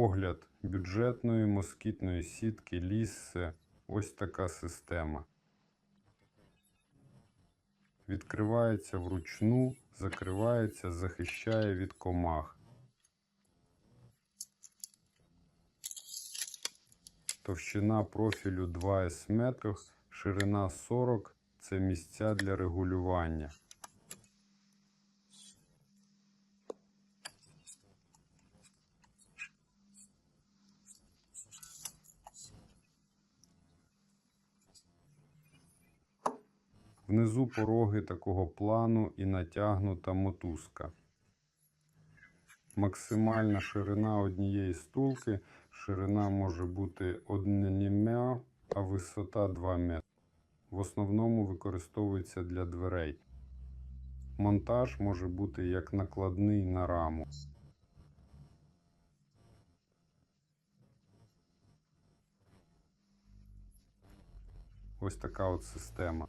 Огляд бюджетної москітної сітки Ліссе. Ось така система. Відкривається вручну, закривається, захищає від комах. Товщина профілю 2 С метрів, ширина 40 це місця для регулювання. Внизу пороги такого плану і натягнута мотузка. Максимальна ширина однієї стулки. Ширина може бути 1 мм, а висота 2 метри. В основному використовується для дверей. Монтаж може бути як накладний на раму. Ось така от система.